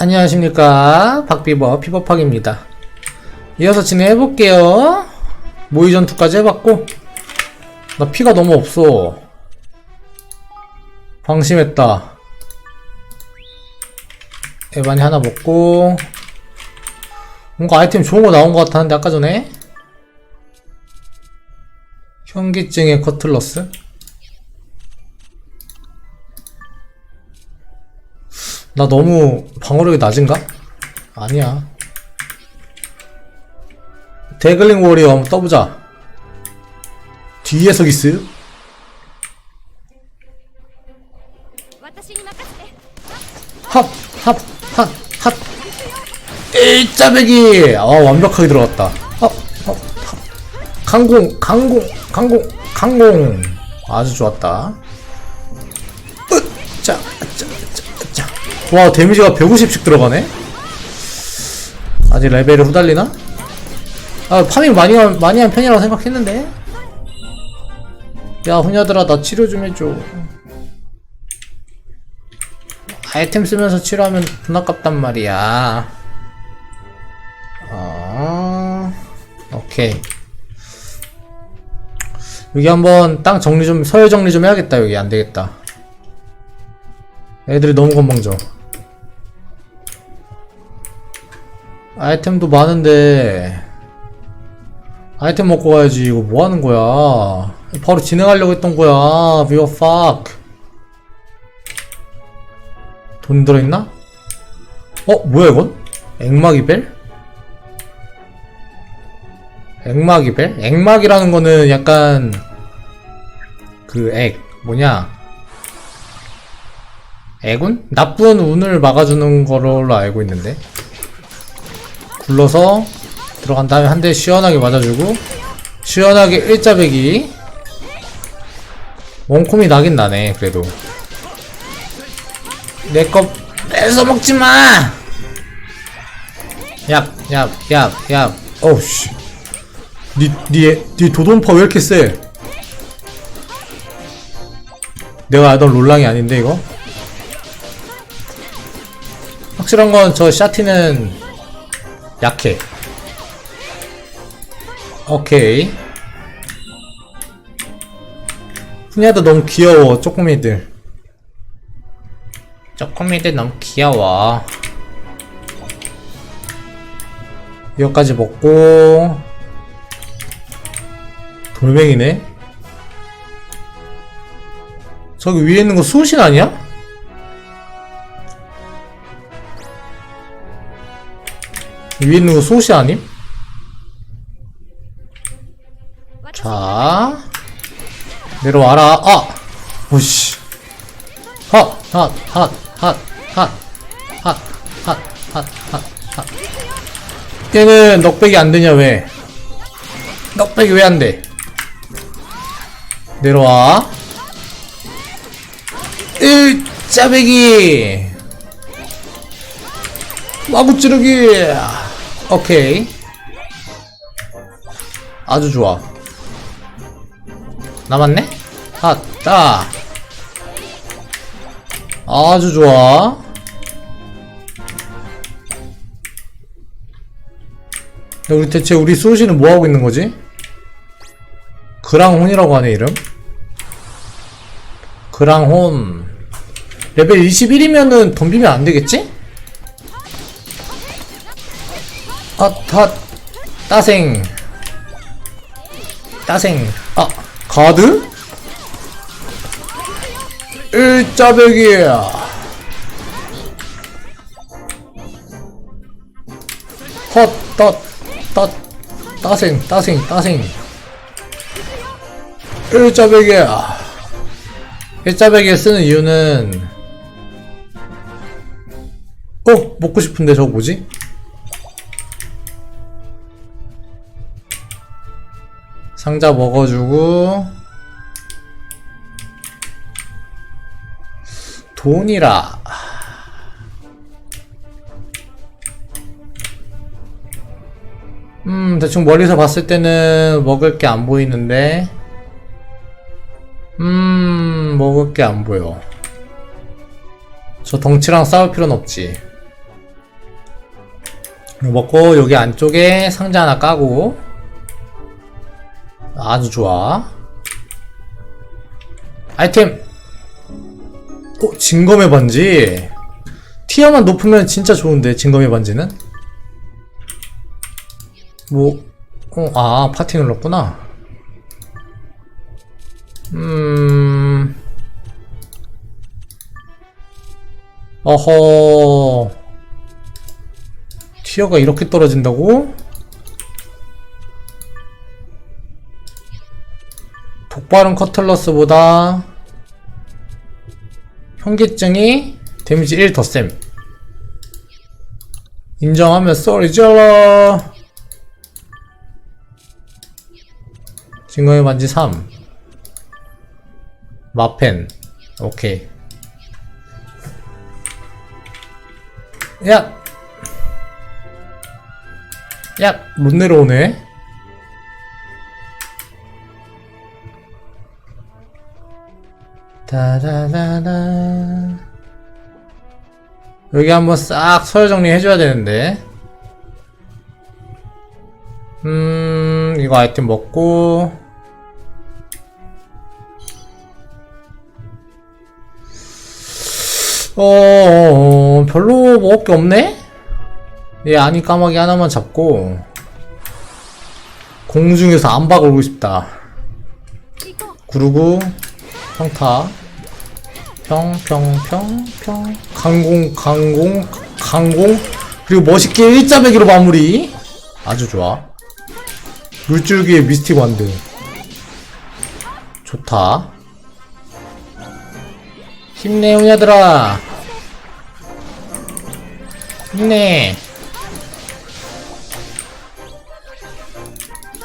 안녕하십니까. 박비버 피버팍입니다. 이어서 진행해볼게요. 모의 전투까지 해봤고 나 피가 너무 없어. 방심했다. 에반이 하나 먹고 뭔가 아이템 좋은 거 나온 것 같았는데 아까 전에? 현기증의 커틀러스 나 너무 방어력이 낮은가? 아니야 데글링 워리어 한번 떠보자 뒤에서 기스 핫! 핫! 핫! 핫! 일자배기! 아 완벽하게 들어갔다 어, 어, 강공! 강공! 강공! 강공! 아주 좋았다 으짜! 짜! 짜! 와, 데미지가 150씩 들어가네? 아직 레벨이 후달리나? 아, 파밍 많이, 한- 많이 한 편이라고 생각했는데? 야, 후녀들아, 나 치료 좀 해줘. 아이템 쓰면서 치료하면 돈 아깝단 말이야. 어, 오케이. 여기 한번 땅 정리 좀, 서열 정리 좀 해야겠다, 여기. 안 되겠다. 애들이 너무 건방져. 아이템도 많은데, 아이템 먹고 가야지. 이거 뭐 하는 거야? 바로 진행하려고 했던 거야. 비어 팍. 돈 들어있나? 어? 뭐야 이건? 액막이벨? 액막이벨? 액막이라는 거는 약간 그 액 뭐냐 액운? 나쁜 운을 막아주는 거로 알고 있는데 굴러서 들어간 다음에 한 대 시원하게 맞아주고 시원하게 일자배기 원콤이 나긴 나네 그래도 내거 뺏어 먹지 마. 얍, 얍, 얍, 얍. 어우 씨. 니, 니, 니 도돈파 왜 이렇게 세? 내가 알던 롤랑이 아닌데 이거? 확실한 건 저 샤티는 약해. 오케이. 푸냐도 너무 귀여워, 쪼꼬미들. 쪼꼬미들 너무 귀여워. 이거까지 먹고 돌멩이네. 저기 위에 있는 거 수호신 아니야? 위에 있는 거 수호신 아님? 자 내려와라. 아, 오씨. 핫, 핫, 핫, 핫, 핫, 핫, 핫, 핫, 핫, 핫. 얘는 넉백이 안 되냐, 왜? 넉백이 왜 안 돼? 내려와. 일자배기! 마구 찌르기! 오케이. 아주 좋아. 남았네? 핫, 따! 아주 좋아. 근데 우리 대체 우리 소시는 뭐 하고 있는 거지? 그랑혼이라고 하네 이름. 그랑혼. 레벨 21이면은 덤비면 안 되겠지? 아, 다, 따생. 따생. 아, 가드? 일자배기야. 헛, 덧, 덧, 따생, 따생, 따생. 일자배기야. 일자배기 쓰는 이유는, 어, 먹고 싶은데 저거 뭐지? 상자 먹어주고, 돈이라. 음, 대충 멀리서 봤을 때는 먹을 게 안 보이는데. 음, 먹을 게 안 보여. 저 덩치랑 싸울 필요는 없지. 먹고 여기 안쪽에 상자 하나 까고 아주 좋아. 아이템. 어? 진검의 반지. 티어만 높으면 진짜 좋은데 진검의 반지는? 뭐 어, 아 파티 눌렀구나. 음. 어허. 티어가 이렇게 떨어진다고? 독발은 커틀러스보다 현기증이 데미지 1 더 셈. 인정하면 쏘리 질러. 증거의 반지 3. 마펜. 오케이. 야! 야! 못 내려오네? 다다다다 여기 한번 싹 서열 정리 해줘야 되는데. 음 이거 아이템 먹고. 어, 어, 어 별로 먹을 게 없네? 얘 아니 까마귀 하나만 잡고. 공중에서 암박 올고 싶다. 구르고 평타. 평평평평. 강공 강공 강공. 그리고 멋있게 일자배기로 마무리. 아주 좋아. 물줄기의 미스틱 완드. 좋다. 힘내 우냐들아. 힘내.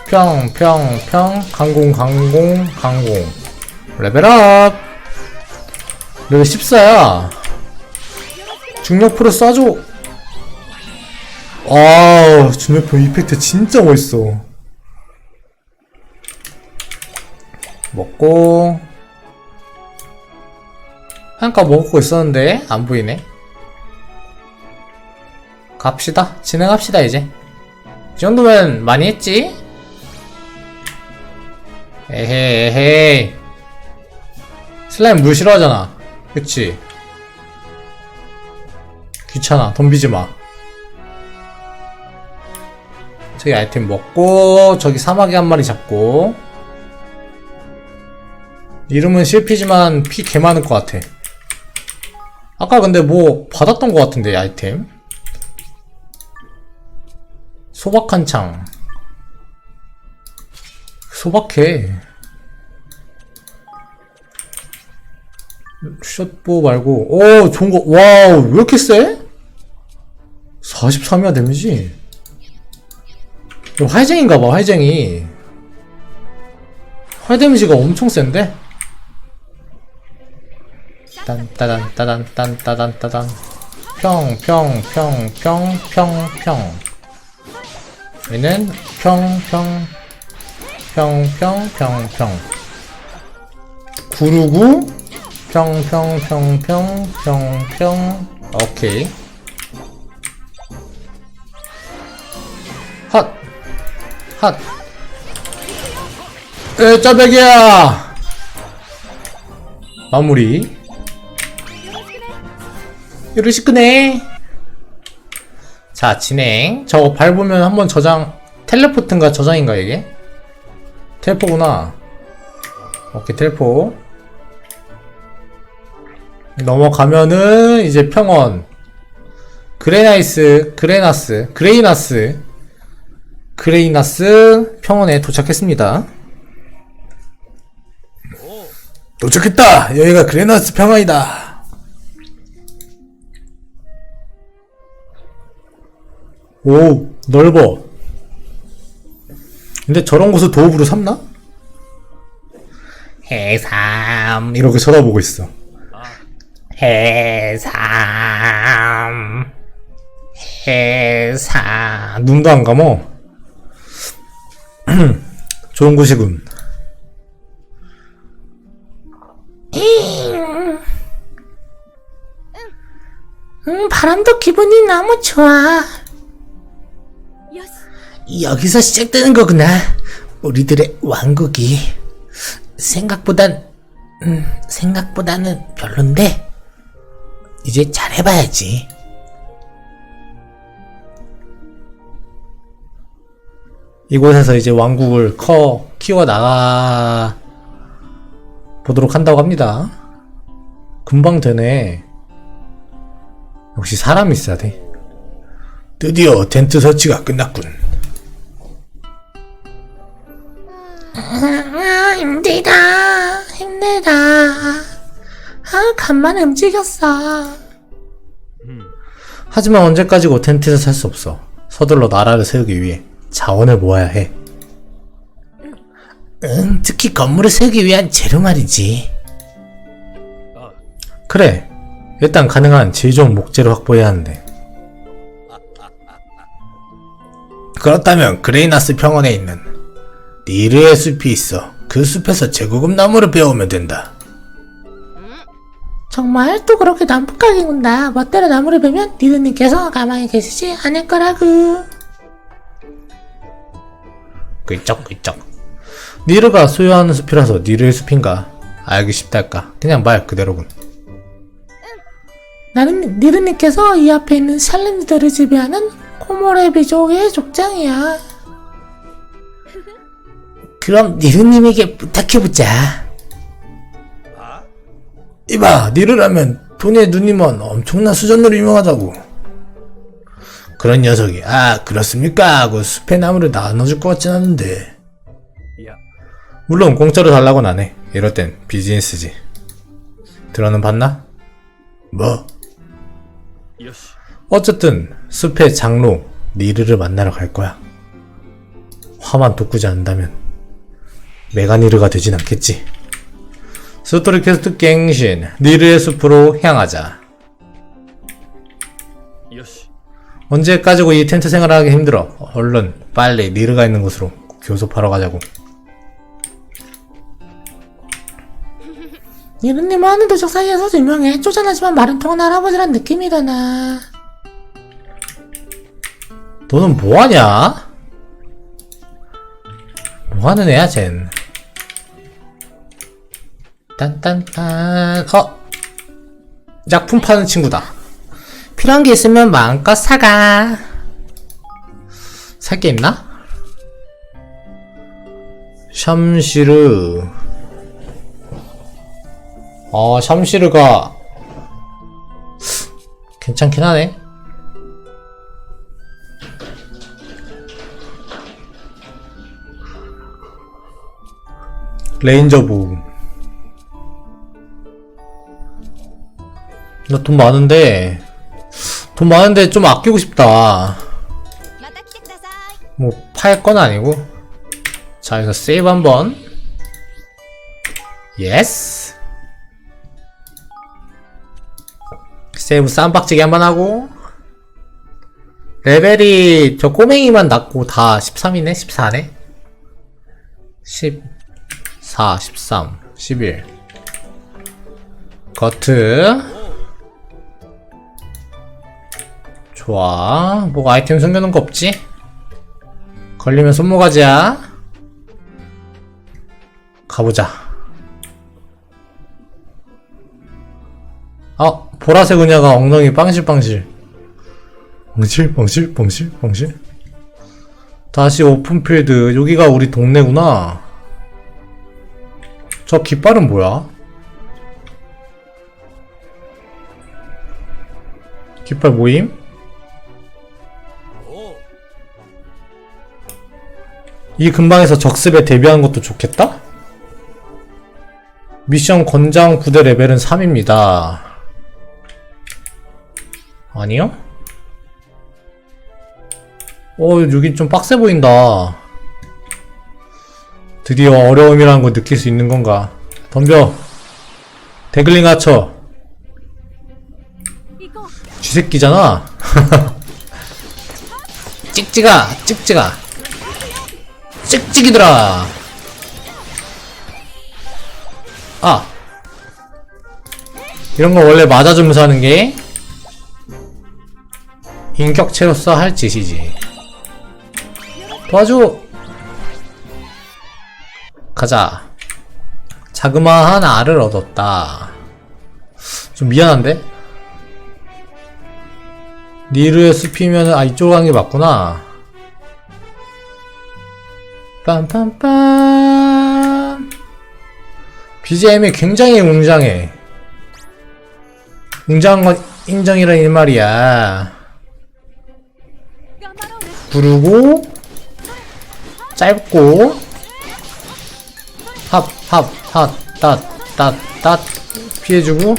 평 평 평. 강공 강공 강공 레벨업 레벨 14야. 중력 프로 쏴줘. 아 중력표 이펙트 진짜 멋있어. 먹고. 한가 먹고 있었는데 안 보이네. 갑시다. 진행합시다 이제. 이 정도면 많이 했지? 에헤이 에헤이 슬라임 물 싫어하잖아. 그치? 귀찮아. 덤비지마. 저기 아이템 먹고 저기 사마귀 한 마리 잡고. 이름은 실피지만 피 개 많을 것 같아. 아까 근데 뭐 받았던 것 같은데 이 아이템? 소박한 창. 소박해 숏보 말고. 오 좋은 거. 와우 왜 이렇게 세? 43이야 데미지. 이거 활쟁인가봐 활쟁이. 활 데미지가 엄청 센데? 딴 따단 따단 딴 따단 따단. 평 평 평 평 평평. 얘는 평 평 평 평 평평. 구르구 평평평평평평. 오케이. 핫 핫 에 짜배기야. 마무리. 요르시크네. 자 진행. 저거 밟으면 한번 저장 텔레포트인가 저장인가 이게? 텔포구나. 오케이 텔포 넘어가면은 이제 평원. 그레나이스 그레나스 그레이나스. 그레이나스 평원에 도착했습니다. 도착했다! 여기가 그레나스 평원이다! 오 넓어. 근데 저런 곳을 도읍으로 삼나? 해삼. 이렇게 쳐다보고 있어 해삼 해삼 눈도 안 감어 좋은 곳이군 음, 바람도 기분이 너무 좋아. 여기서 시작되는 거구나. 우리들의 왕국이. 생각보단, 음, 생각보다는 별론데, 이제 잘해봐야지. 이곳에서 이제 왕국을 커, 키워 나가, 보도록 한다고 합니다. 금방 되네. 역시 사람이 있어야 돼. 드디어 텐트 설치가 끝났군. 아, 힘들다. 아, 간만에 움직였어. 하지만 언제까지고 텐트에서 살 수 없어. 서둘러 나라를 세우기 위해 자원을 모아야 해. 응, 특히 건물을 세우기 위한 재료 말이지. 그래. 일단 가능한 질 좋은 목재를 확보해야 하는데. 그렇다면 그레이나스 평원에 있는 니르의 숲이 있어. 그 숲에서 제고급 나무를 베어오면 된다. 정말 또 그렇게 남북하게 군다. 멋대로 나무를 베면 니드님께서 가만히 계시지 않을 거라고. 끄쩍끄쩍. 니르가 소유하는 숲이라서 니르의 숲인가? 알기 쉽달까? 그냥 말 그대로군. 나는 니드님께서 이 앞에 있는 샬렌드를 지배하는 코모레비족의 족장이야. 그럼 니르님에게 부탁해보자. 이봐, 니르라면 돈의 누님은 엄청난 수전으로 유명하다고. 그런 녀석이, 아, 그렇습니까? 하고 숲의 나무를 나눠줄 것 같진 않은데. 물론 공짜로 달라고는 안 해. 이럴 땐 비즈니스지. 들어는 봤나? 뭐? 어쨌든 숲의 장로 니르를 만나러 갈 거야. 화만 돋구지 않는다면 메가니르가 되진 않겠지. 스토리캐스트 갱신 니르의 숲으로 향하자. 언제까지고 이 텐트 생활을 하기 힘들어. 얼른 빨리 니르가 있는 곳으로 교섭하러 가자고. 니드님은 하는 도적 사이에서 유명해. 쪼잔하지만 말은 통하는 할아버지란 느낌이다, 나. 너는 뭐하냐? 뭐하는 애야 쟨 딴딴딴. 어? 약품 파는 친구다. 필요한 게 있으면 마음껏 사가. 살 게 있나? 샴시르. 어 샴시르가 괜찮긴 하네. 레인저부 나 돈 많은데 돈 많은데 좀 아끼고 싶다. 뭐 팔 건 아니고. 자 여기서 세이브 한번. 예스. 세이브 쌈박치기 한번 하고. 레벨이 저 꼬맹이만 낮고 다 13이네 14네. 14 13 11 거트. 좋아 뭐 아이템 숨겨놓은 거 없지? 걸리면 손모가지야. 가보자. 어, 보라색 은야가 엉덩이 빵실빵실. 빵실, 빵실, 빵실, 빵실. 다시 오픈필드. 여기가 우리 동네구나. 저 깃발은 뭐야? 깃발 모임? 이 근방에서 적습에 데뷔하는 것도 좋겠다? 미션 권장 부대 레벨은 3입니다. 아니요? 어, 여긴 좀 빡세 보인다. 드디어 어려움이라는 걸 느낄 수 있는 건가? 덤벼. 데글링 하쳐. 쥐새끼잖아. 찍찍아, 찍찍아. 찍찍이들아. 아. 이런 거 원래 맞아주면서 하는 게 인격체로서 할 짓이지. 도와줘 가자 자그마한 알을 얻었다 좀 미안한데? 니르의 숲이면 아 이쪽으로 가는 게 맞구나 빰빰빰. BGM이 굉장히 웅장해. 웅장한 건 인정이라 이 말이야. 부르고 짧고 핫 핫 핫따따따 피해주고.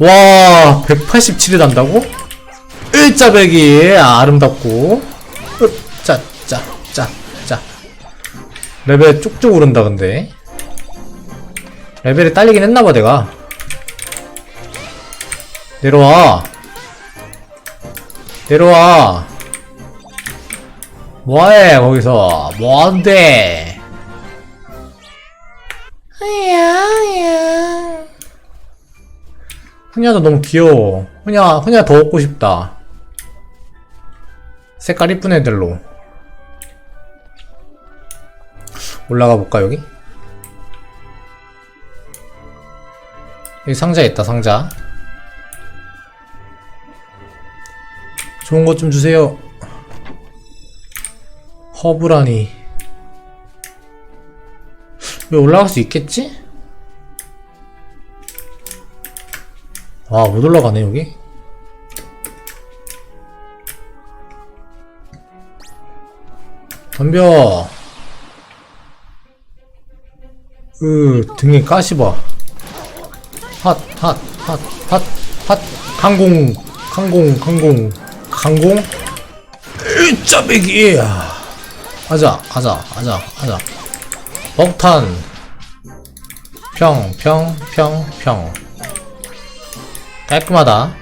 와 187에 난다고? 일자백이 아름답고. 레벨 쭉쭉 오른다 근데. 레벨이 딸리긴 했나봐 내가. 내려와. 내려와. 뭐해 거기서. 아야. 흔야도 너무 귀여워. 흔야 흔야 더 얻고 싶다. 색깔 이쁜 애들로 올라가 볼까 여기 여기 상자 있다 상자 좋은 것 좀 주세요 허브라니 왜 올라갈 수 있겠지? 아, 못 올라가네, 여기? 덤벼. 으, 등에 가시봐. 핫, 핫, 핫, 핫, 핫. 강공, 강공, 강공, 강공. 으짜배기! 하자, 하자, 하자, 하자. 먹탄. 평, 평, 평, 평. 깔끔하다.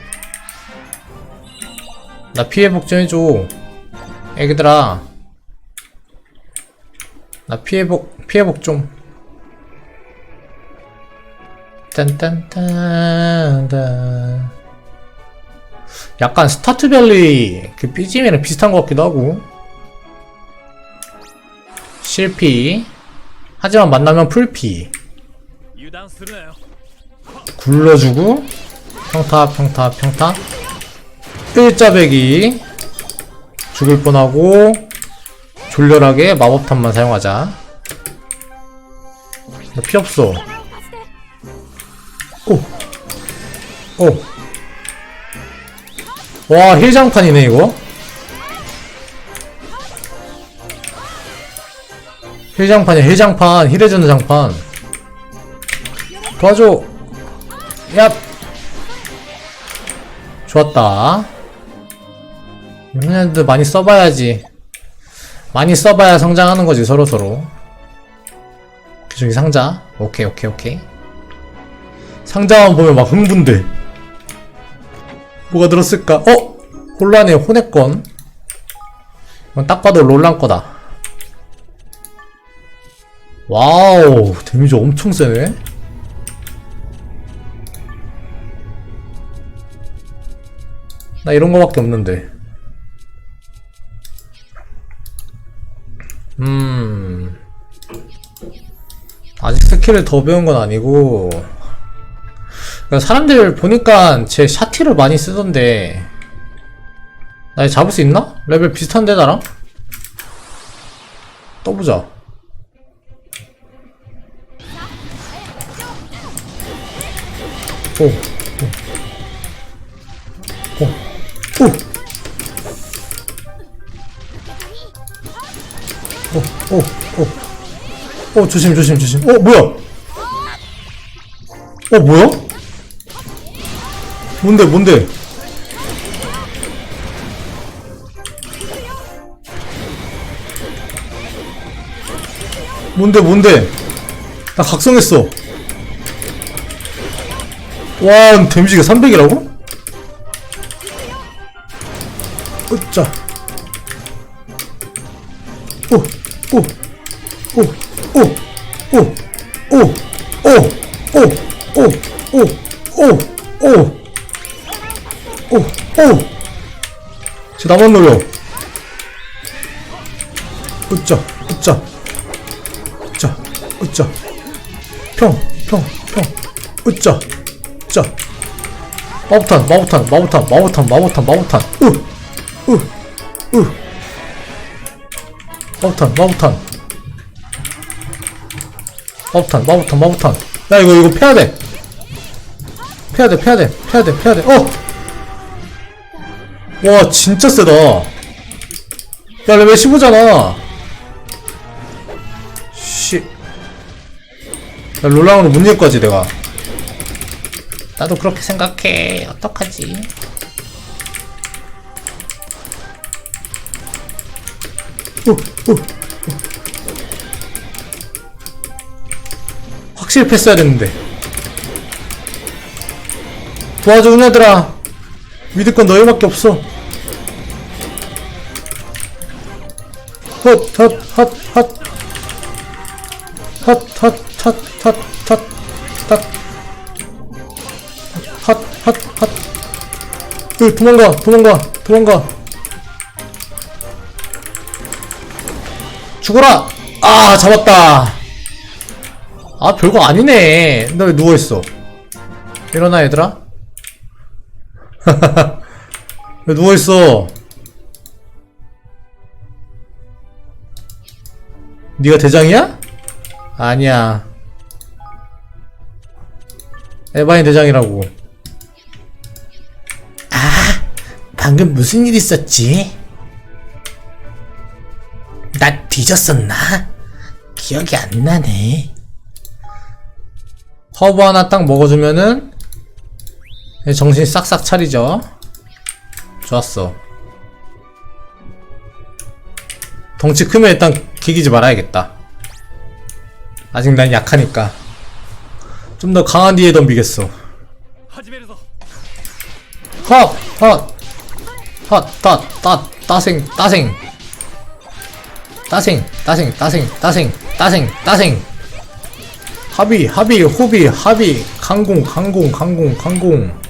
나 피해복 좀 해줘. 애기들아. 나 피해 복, 피해복 좀. 딴딴딴딴 약간 스타트밸리 그 BGM이랑 비슷한 것 같기도 하고. 실피. 하지만 만나면 풀피. 굴러주고 평타 평타 평타. 일자배기 죽을 뻔하고 졸렬하게 마법탄만 사용하자. 피 없어. 오! 오! 와 힐장판이네 이거. 힐장판이야 힐장판. 힐해주는 장판. 도와줘. 야 좋았다. 얘네들 많이 써봐야지. 많이 써봐야 성장하는 거지 서로서로. 저기 상자. 오케이 오케이 오케이 상자만 보면 막 흥분돼 뭐가 들었을까 어? 혼란의 혼내권 이건 딱 봐도 롤란 거다 와우 데미지 엄청 세네 나 이런 거밖에 없는데. 음. 아직 스킬을 더 배운 건 아니고. 그러니까 사람들 보니까 제 샤티를 많이 쓰던데. 나 잡을 수 있나? 레벨 비슷한데, 나랑? 떠보자. 오, 오, 오. 오, 오, 오. 오, 조심, 조심, 조심. 어, 뭐야? 어, 뭐야? 뭔데, 뭔데? 뭔데, 뭔데? 나 각성했어. 와, 데미지가 300이라고? 으짜. 나만 노려. 으짜, 으짜, 으짜, 으짜, 평, 평, 평, 으짜, 으짜. 마법탄, 마법탄, 마법탄, 마법탄, 마법탄, 마법탄, 으, 으, 으. 마법탄, 마법탄. 마법탄, 마법탄, 마법탄. 야, 이거, 이거 패야 돼. 패야 돼, 패야 돼, 패야 돼, 패야 돼. 어! 와, 진짜 세다. 야, 레벨 15잖아. 씨. 야, 롤랑으로 못 이길 거지, 내가. 나도 그렇게 생각해. 어떡하지? 어, 어, 어. 확실히 패스해야 되는데. 도와줘, 은혜들아. 믿을 건 너희밖에 없어. 헛, 헛, 헛, 헛. 헛, 헛, 헛, 헛, 헛, 헛. 헛, 헛, 헛. 으, 도망가, 도망가, 도망가. 죽어라! 아, 잡았다. 아, 별거 아니네. 나 왜 누워있어? 일어나, 얘들아. 왜 누워있어? 네가 대장이야? 아니야. 에바인 대장이라고. 방금 무슨 일 있었지? 나 뒤졌었나? 기억이 안 나네. 허브 하나 딱 먹어주면은 정신 싹싹 차리죠. 좋았어. 덩치 크면 일단 개기지 말아야겠다 아직 난 약하니까 좀 더 강한 뒤에 덤비겠어 헛! 헛! 헛! 따! 따! 따생! 따생! 따생! 따생! 따생! 따생! 따생! 따생! 합이! 합이! 호비! 합이! 강공! 강공! 강공! 강공!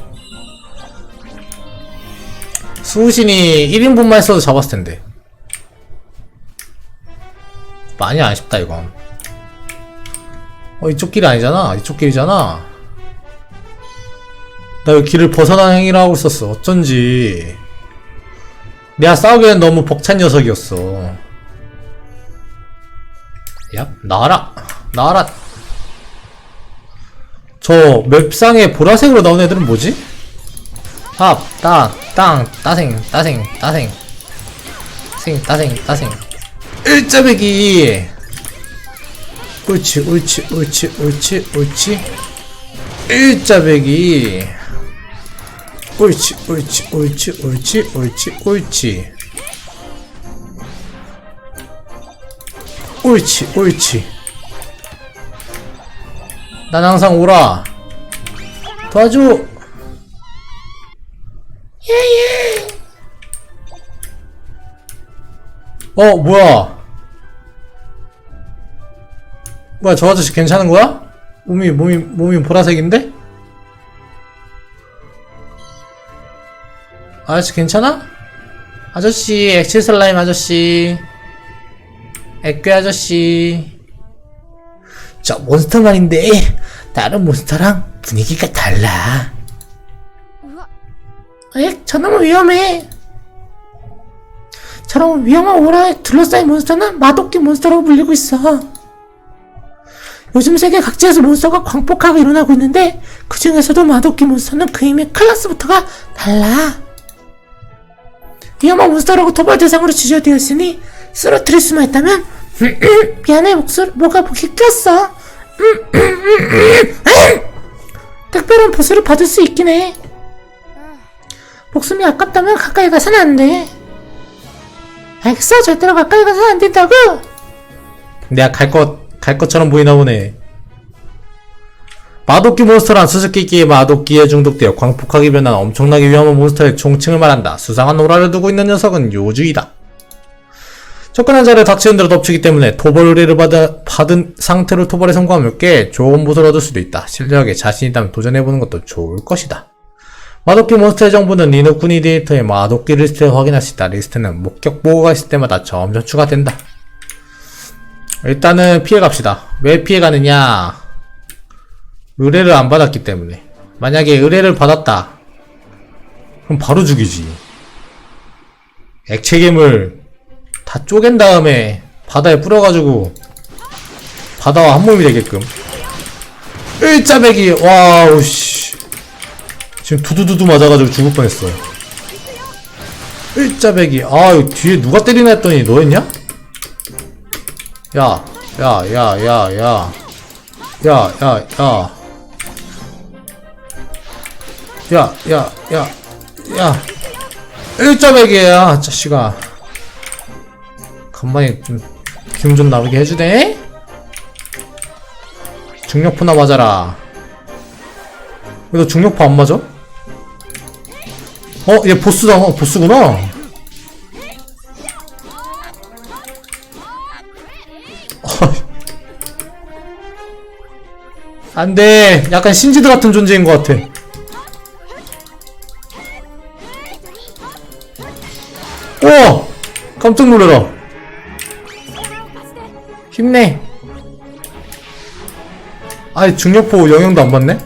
수우신이 1인분만 써도 잡았을 텐데 많이 아쉽다, 이건. 어, 이쪽 길이 아니잖아. 이쪽 길이잖아. 나 왜 길을 벗어나는 행위를 하고 있었어. 어쩐지. 내가 싸우기엔 너무 벅찬 녀석이었어. 야, 나와라. 나와라. 저 맵상에 보라색으로 나온 애들은 뭐지? 합, 따, 땅, 따생, 따생, 따생. 생, 따생, 따생. 일자배기. 옳지, 옳지, 옳지, 옳지, 옳지. 일자배기. 옳지, 옳지, 옳지, 옳지, 옳지, 옳지. 옳지, 옳지. 난 항상 오라. 도와줘. 예예. 어, 뭐야? 뭐야, 저 아저씨 괜찮은 거야? 몸이, 몸이, 몸이 보라색인데? 아저씨 괜찮아? 아저씨 엑셀 슬라임 아저씨 액괴 아저씨 저 몬스터 말인데 다른 몬스터랑 분위기가 달라 에? 저놈은 위험해. 저런 위험한 오라에 둘러싸인 몬스터는 마도끼 몬스터라고 불리고 있어. 요즘 세계 각지에서 몬스터가 광폭하게 일어나고 있는데 그 중에서도 마도끼 몬스터는 그 힘의 클래스부터가 달라. 위험한 몬스터라고 토벌 대상으로 지정되어 있으니 쓰러뜨릴 수만 있다면 미안해 목소리 뭐가 목이 꼈어. 특별한 보수를 받을 수 있긴 해. 목숨이 아깝다면 가까이 가선 안 돼. 알겠어? 절대로 가까이 가선 안 된다고. 내가 갈 것, 갈 것처럼 보이나 보네 마도끼 몬스터란 수수께끼의 마도끼에 중독되어 광폭하게 변한 엄청나게 위험한 몬스터의 총칭을 말한다 수상한 오라를 두고 있는 녀석은 요주이다 접근한 자를 닥치는 대로 덮치기 때문에 토벌 의뢰를 받아, 받은 상태로 토벌에 성공하면 꽤 좋은 보수를 얻을 수도 있다. 실력에 자신 있다면 도전해보는 것도 좋을 것이다. 마도끼 몬스터의 정보는 니누쿠니 데이터의 마도끼 리스트에 확인할 수 있다. 리스트는 목격 보고가 있을 때마다 점점 추가된다. 일단은 피해갑시다. 왜 피해가느냐? 의뢰를 안 받았기 때문에. 만약에 의뢰를 받았다. 그럼 바로 죽이지. 액체괴물 다 쪼갠 다음에 바다에 뿌려가지고 바다와 한 몸이 되게끔. 일자배기, 와우, 씨. 지금 두두두두 맞아가지고 죽을 뻔했어. 일자배기, 아, 뒤에 누가 때리나 했더니 너였냐? 야, 야, 야, 야, 야. 야, 야, 야. 야, 야, 야, 야. 1.1이야, 자식아. 간만에 좀, 기분 좀 나오게 해주네? 중력포나 맞아라. 왜너 중력포 안 맞아? 어, 얘 보스다, 어, 보스구나. 안 돼. 약간 신지드 같은 존재인 것 같아. 오! 깜짝 놀래라. 힘내. 아이, 중력포 영향도 안 받네?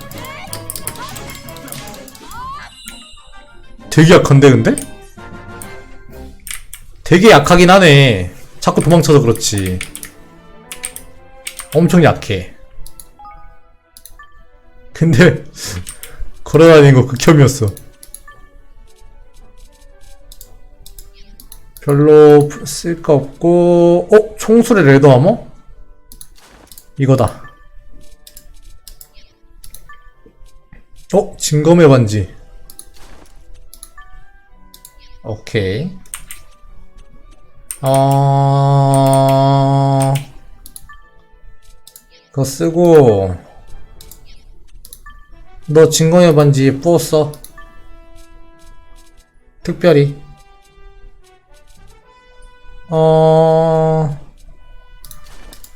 되게 약한데, 근데? 되게 약하긴 하네. 자꾸 도망쳐서 그렇지. 엄청 약해. 근데 걸어다니는 거 극혐이었어. 별로 쓸 거 없고, 어? 총술의 레더 아머? 이거다. 어? 진검의 반지. 오케이. 어... 그거 쓰고, 너 진검의 반지 부었어. 특별히. 어,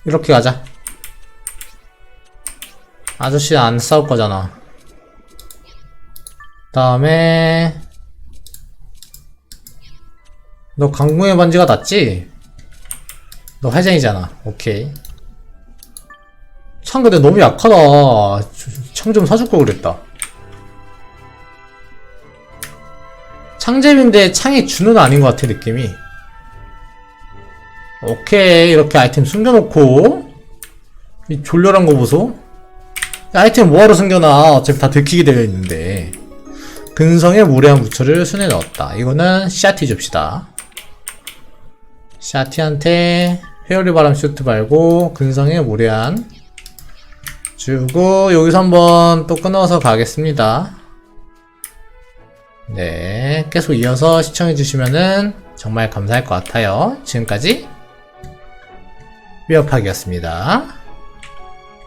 이렇게 가자. 아저씨 안 싸울 거잖아. 다음에, 너 강궁의 반지가 낫지? 너 회장이잖아. 오케이. 창 근데 너무 약하다. 창 좀 사줄 걸 그랬다. 창잼인데 창이 주는 아닌 것 같아 느낌이. 오케이 이렇게 아이템 숨겨놓고 이 졸렬한 거 보소. 이 아이템 뭐하러 숨겨놔? 어차피 다 들키게 되어 있는데. 근성의 무례한 부처를 손에 넣었다. 이거는 샤티 줍시다. 샤티한테 회오리 바람 슈트 말고 근성의 무례한 주고 여기서 한번 또 끊어서 가겠습니다. 네, 계속 이어서 시청해주시면은 정말 감사할 것 같아요. 지금까지 위협하기였습니다.